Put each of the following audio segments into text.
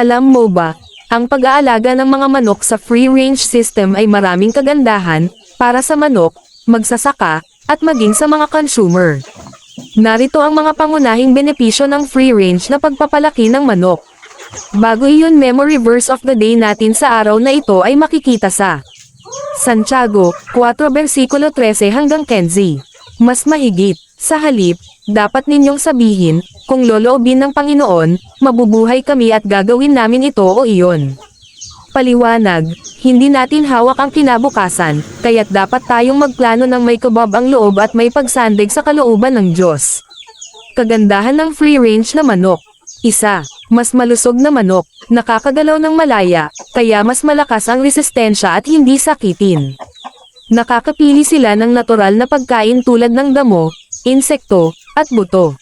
Alam mo ba, ang pag-aalaga ng mga manok sa free-range system ay maraming kagandahan, para sa manok, magsasaka, at maging sa mga consumer. Narito ang mga pangunahing benepisyo ng free-range na pagpapalaki ng manok. Bago iyon memory verse of the day natin sa araw na ito ay makikita sa Santiago 4 versikulo 13 hanggang 15. Mas mahigit, sa halip, dapat ninyong sabihin, kung loloobin ng Panginoon, mabubuhay kami at gagawin namin ito o iyon. Paliwanag, hindi natin hawak ang kinabukasan, kaya't dapat tayong magplano ng may kubab ang loob at may pagsandig sa kalooban ng Diyos. Kagandahan ng free-range na manok. Isa, mas malusog na manok, nakakagalaw ng malaya, kaya mas malakas ang resistensya at hindi sakitin. Nakakapili sila ng natural na pagkain tulad ng damo, insekto, at buto.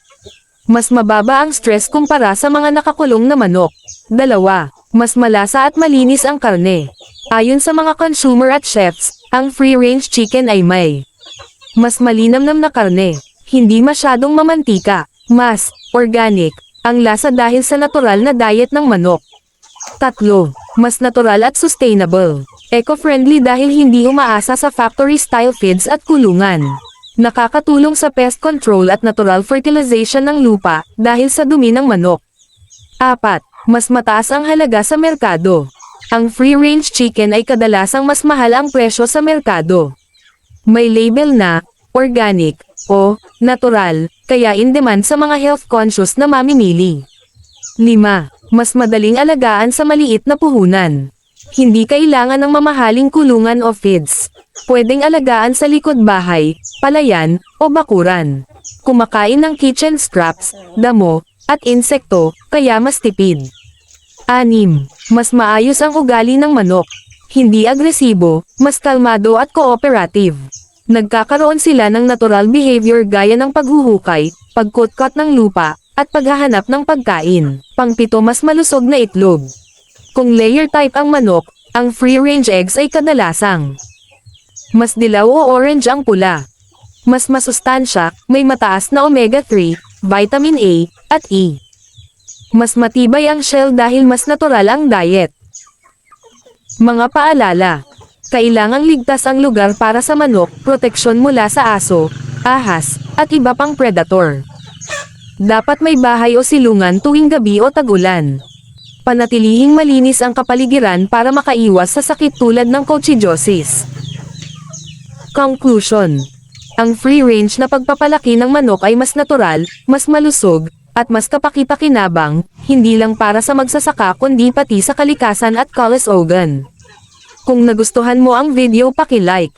Mas mababa ang stress kumpara sa mga nakakulong na manok. Dalawa, mas malasa at malinis ang karne. Ayon sa mga consumer at chefs, ang free-range chicken ay may mas malinamnam na karne, hindi masyadong mamantika, mas organic, ang lasa dahil sa natural na diet ng manok. Tatlo, mas natural at sustainable. Eco-friendly dahil hindi umaasa sa factory-style feeds at kulungan. Nakakatulong sa pest control at natural fertilization ng lupa dahil sa dumi ng manok. Apat, mas mataas ang halaga sa merkado. Ang free-range chicken ay kadalasang mas mahal ang presyo sa merkado. May label na organic o natural, kaya in demand sa mga health-conscious na mamimili. 5. Mas madaling alagaan sa maliit na puhunan. Hindi kailangan ng mamahaling kulungan o feeds. Pwedeng alagaan sa likod bahay, palayan, o bakuran. Kumakain ng kitchen scraps, damo, at insekto, kaya mas tipid. 6. Mas maayos ang ugali ng manok. Hindi agresibo, mas kalmado at cooperative. Nagkakaroon sila ng natural behavior gaya ng paghuhukay, pagkutkot ng lupa, at paghahanap ng pagkain. Pangpito mas malusog na itlog. Kung layer type ang manok, ang free-range eggs ay kadalasang mas dilaw o orange ang pula. Mas masustansya, may mataas na omega-3, vitamin A, at E. Mas matibay ang shell dahil mas natural ang diet. Mga paalala. Kailangang ligtas ang lugar para sa manok, proteksyon mula sa aso, ahas, at iba pang predator. Dapat may bahay o silungan tuwing gabi o tagulan. Panatilihing malinis ang kapaligiran para makaiwas sa sakit tulad ng coccidiosis. Conclusion. Ang free-range na pagpapalaki ng manok ay mas natural, mas malusog, at mas kapaki-pakinabang, hindi lang para sa magsasaka kundi pati sa kalikasan at kalusugan. Kung nagustuhan mo ang video paki-like,